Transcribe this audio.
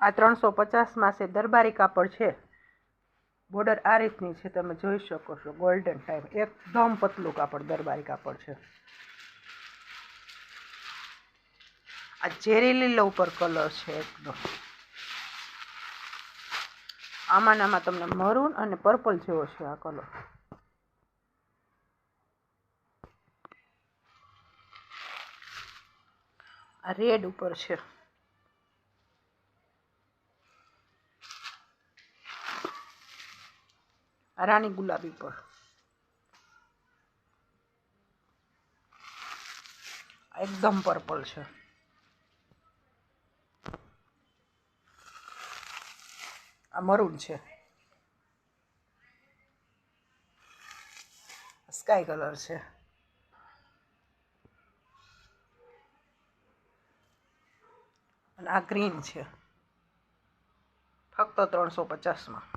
આ ત્રણસો પચાસમાં છે દરબારી કાપડ છે. બોર્ડર આ રીતની છે, તમે જોઈ શકો છો ગોલ્ડન ટાઈપ એકદમ પતલું કાપડ, દરબારી કાપડ છે. આ ઝેરી લીલો ઉપર કલર છે એકદમ. આમાં આમાં તમને મરૂન અને પર્પલ જેવો છે આ કલર. આ રેડ ઉપર છે. રાણી ગુલાબી પર. એકદમ પર્પલ છે. આ મરૂન છે. સ્કાય કલર છે. અને આ ગ્રીન છે. ફક્ત ત્રણસો પચાસમાં.